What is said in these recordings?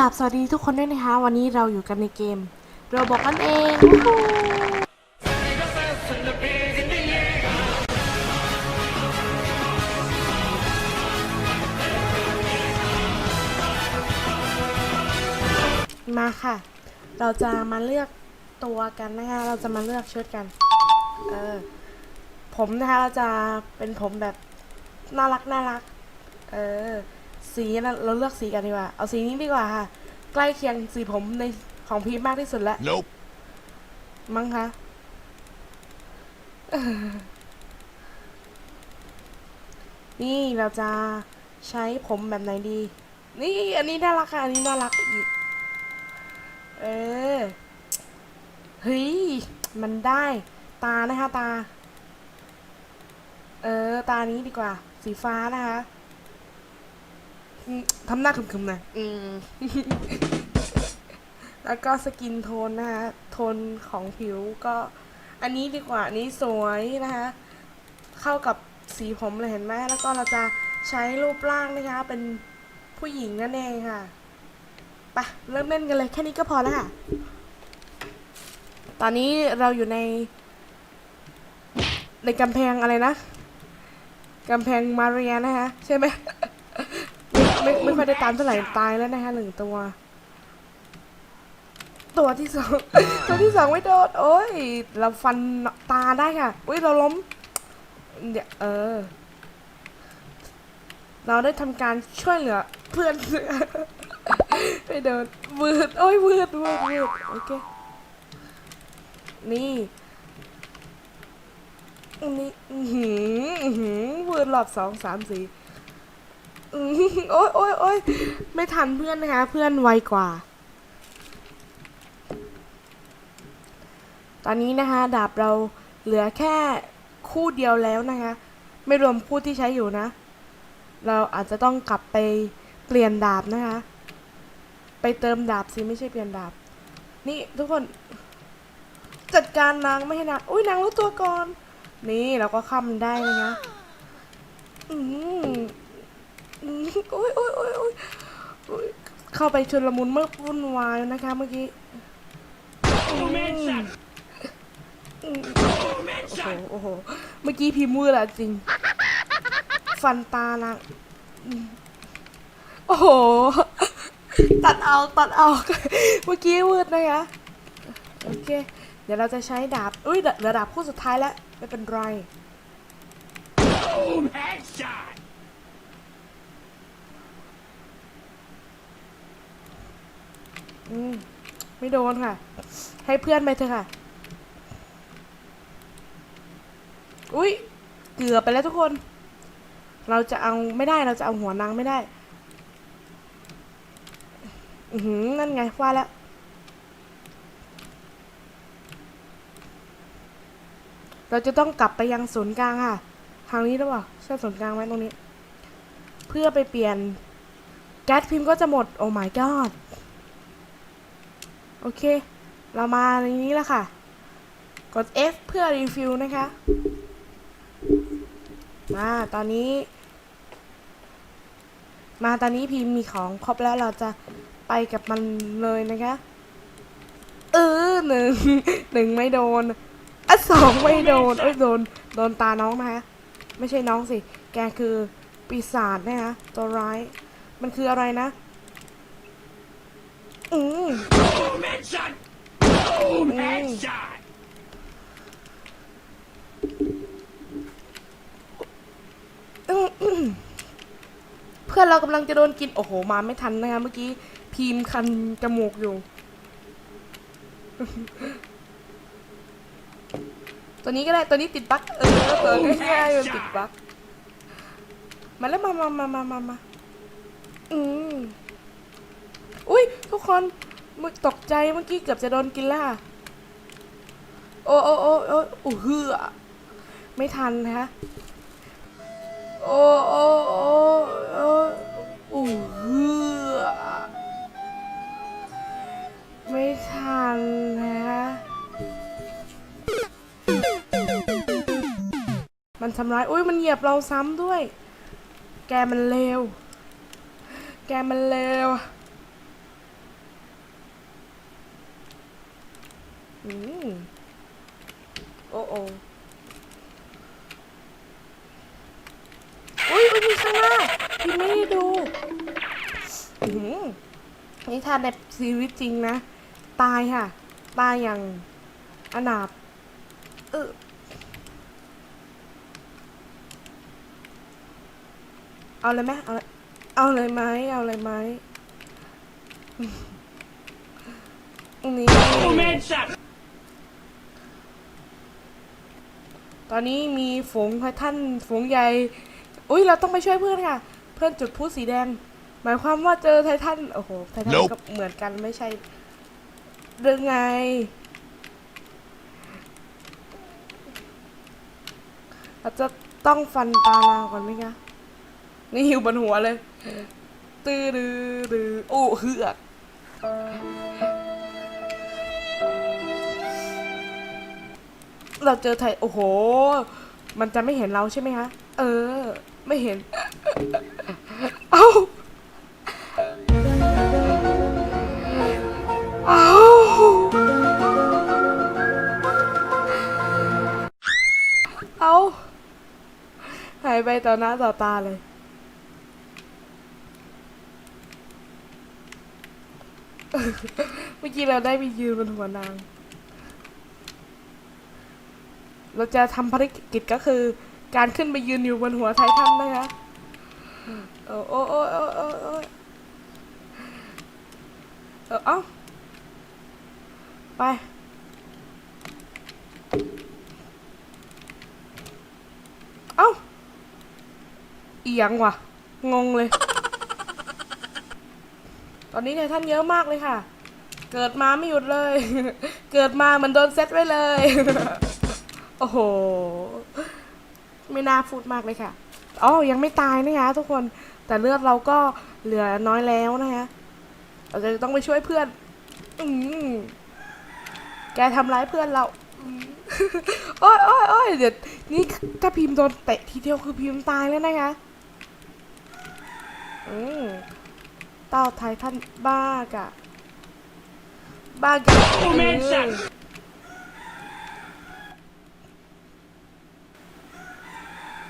กราบสวัสดีทุกคนด้วยนะคะ วันนี้เราอยู่กันในเกมเราบอกกันเองมาค่ะ เราจะมาเลือกตัวกันนะคะ เราจะมาเลือกชุดกัน เออ ผมนะคะเราจะเป็นผมแบบน่ารักน่ารัก เออ สีเราเลือกสีกันดีกว่า เอาสีนี้ดีกว่าค่ะ ใกล้เคียงสีผมในของพีชมากที่สุดแล้ว Nope. มั้งคะเออนี่เราจะใช้ผมแบบไหนดี นี่อันนี้น่ารักค่ะ อันนี้น่ารักอีก เออ เฮ้ย มันได้ตานะคะตา เออ ตานี้ดีกว่า สีฟ้านะคะ อืมทำหน้าคึมๆหนะอืม แล้วก็สกินโทนนะคะโทนของผิวก็ อันนี้ดีกว่าอันนี้สวยนะคะ เข้ากับสีผมเลยเห็นไหมแล้วก็เราจะใช้รูปร่างนะคะ เป็นผู้หญิงนั่นเองค่ะไปเริ่มเล่นกันเลยแค่นี้ก็พอแล้วค่ะ ตอนนี้เราอยู่ใน ในกำแพงอะไรนะกำแพงมาเรียนะคะใช่ไหม ไม่ไม่ไม่ค่อยได้ตามเท่าไหร่ตายแล้วนะคะหนึ่งตัว ตัวที่สอง ตัวที่สองไม่โดนโอ้ย เราฟันตาได้ค่ะอุ้ยเราล้มเดี๋ยวเออ เราได้ทำการช่วยเหลือ เพื่อนไม่โดนวืดโอ้ยวืดวืดวืดโอเค นี่อันนี้อือหืออื้อหือวืดรอบสองสามสี่ อื้อหือโอ้ยโอ้ยโอ้ยไม่ทันเพื่อนนะคะ เพื่อนไวกว่า ตอนนี้นะคะ ดาบเราเหลือแค่คู่เดียวแล้วนะคะ ไม่รวมคู่ที่ใช้อยู่นะ เราอาจจะต้องกลับไปเปลี่ยนดาบนะคะ ไปเติมดาบสิไม่ใช่เปลี่ยนดาบ นี่ทุกคน จัดการนางไม่ให้นางอุ้ยนางรู้ตัวก่อน นี่เราก็ค้ำได้นะคะอืม โอ้ยโอ้ยโอ้ยโอ้ยโอ้ยเข้าไปชนละมุนเมื่อวุ่นวายนะคะเมื่อกี้อืมอืมโอ้โหโอ้โห เมื่อกี้พิมพ์มือละจริง ฟันตานะอืมโอ้โห ตัดเอาตัดเอาเมื่อกี้วืดนะคะ โอเค เดี๋ยวเราจะใช้ดาบอุ้ยเหลือดาบคู่สุดท้ายแล้ว ไม่เป็นไร Boom! Headshot! อืมไม่โดนค่ะ ให้เพื่อนไปเถอะค่ะ อุ้ยเกือบไปแล้วทุกคน เราจะเอาไม่ได้เราจะเอาหัวนางไม่ได้ อือหือนั่นไงว่าแล้วเราจะต้องกลับไปยังศูนย์กลางค่ะ ทางนี้หรือเปล่าใช่ศูนย์กลางไหมตรงนี้ เพื่อไปเปลี่ยน แก๊สพิมพ์ก็จะหมด โอ้ my god โอเค เรามาในนี้แล้วค่ะ กด F เพื่อรีฟิลนะคะ มาตอนนี้ มาตอนนี้พิมพ์มีของครบแล้วเราจะไปกับมันเลยนะคะ เออหนึ่งหนึ่งไม่โดนอะสองไม่โดนเอ้ยโดนโดนตาน้องนะคะไม่ใช่น้องสิ แกคือปีศาจนะคะตัวร้าย มันคืออะไรนะ อืม Boom! Headshot! Boom! Headshot! เพื่อนเรากำลังจะโดนกิน โอ้โห มาไม่ทันนะคะเมื่อกี้พีมคันจมูกอยู่ ตัวนี้ก็ได้ ตัวนี้ติดบั๊กเออตัวง่ายๆมันติดบั๊กมาแล้วมามามามามามาอืมอุ้ย ทุกคนมึกตกใจเมื่อกี้เกือบจะโดนกินแล้วค่ะโอ้โอ้โอ้โอ้อู้เหือไม่ทันนะคะโอ้โอ้โอ้โอ้อู้เหือไม่ทันนะมันทำร้ายอุ้ยมันเหยียบเราซ้ำด้วย แกมันเลว แกมันเลว อืมโอ้โอ้อุ้ยอุ้ยมีข้างหน้าพี่ไม่ได้ดูอืมนี่ถ้าในชีวิตจริงนะ ตายค่ะ ตายอย่างอนาถเออเอาเลยไหมเอาเลยเอาเลยไหมเอาเลยไหมนี่ Boom headshot. ตอนนี้มีฝูงไททันฝูงใหญ่ อุ้ยเราต้องไปช่วยเพื่อนค่ะ เพื่อนจุดพลุสีแดง หมายความว่าเจอไททัน โอ้โห ไททัน Nope ก็เหมือนกันไม่ใช่เรื่องไง เราจะต้องฟันตาลาวก่อนไหมคะ นี่หิวบนหัวเลย ตื้อดือดือโอ้เหือก เราเจอไทยโอ้โห มันจะไม่เห็นเราใช่ไหมคะ เออ ไม่เห็น เอ้าเอ้าเอาหายไปต่อหน้าต่อตาเลยเมื่อกี้เราได้ไปยืนบนหัวนาง เราจะทำภารกิจก็คือ การขึ้นไปยืนอยู่บนหัวไททันนะคะโอ้โอ้โอ้โอ้โอ้โอ้เออเอ้าไป เอ้าอียงว่ะ งงเลย ตอนนี้ไททันเยอะมากเลยค่ะ เกิดมาไม่หยุดเลย เกิดมาเหมันโดนเซตไว้เลย โอ้โห ไม่น่าพูดมากเลยค่ะอ๋อยังไม่ตายนะคะทุกคน แต่เลือดเราก็เหลือน้อยแล้วนะคะเราจะต้องไปช่วยเพื่อน อืมแกทำร้ายเพื่อนเราอืมโอ้ยโอ้ยโอ้ยเดี๋ยวนี่ถ้าพิมพ์โดนเตะทีเดียวคือพิมพ์ตายแล้วนะคะอืมเต้าไททันบ้ากะบ้ากะ Boom headshot.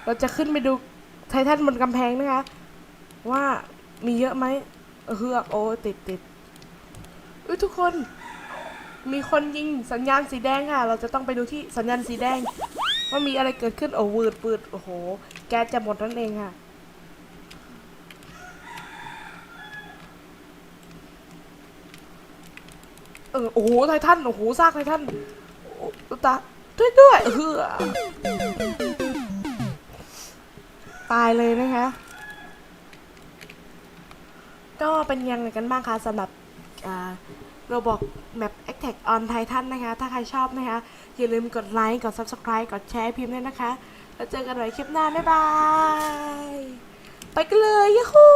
เราจะขึ้นไปดูไททันบนกำแพงนะคะ ว่ามีเยอะไหมเออเฮือกโอ้ติดติดอุ้ยทุกคน มีคนยิงสัญญาณสีแดงค่ะ เราจะต้องไปดูที่สัญญาณสีแดง ว่ามีอะไรเกิดขึ้นโอ้วืดปืดโอ้โห แกจะหมดนั่นเองค่ะเออโอ้โหไททันโอ้โหซากไททันโอ้ตาด้วยด้วยเฮือ ตายเลยนะคะ ก็เป็นยังไงกันบ้างคะสำหรับเราบอกแมป Attack on Titan นะคะ ถ้าใครชอบนะคะ อย่าลืมกดไลค์ กด Subscribe กดแชร์พิมพ์ด้วยนะคะ แล้วเจอกันใหม่คลิปหน้า บ๊ายบาย ไปกันเลยยูฮู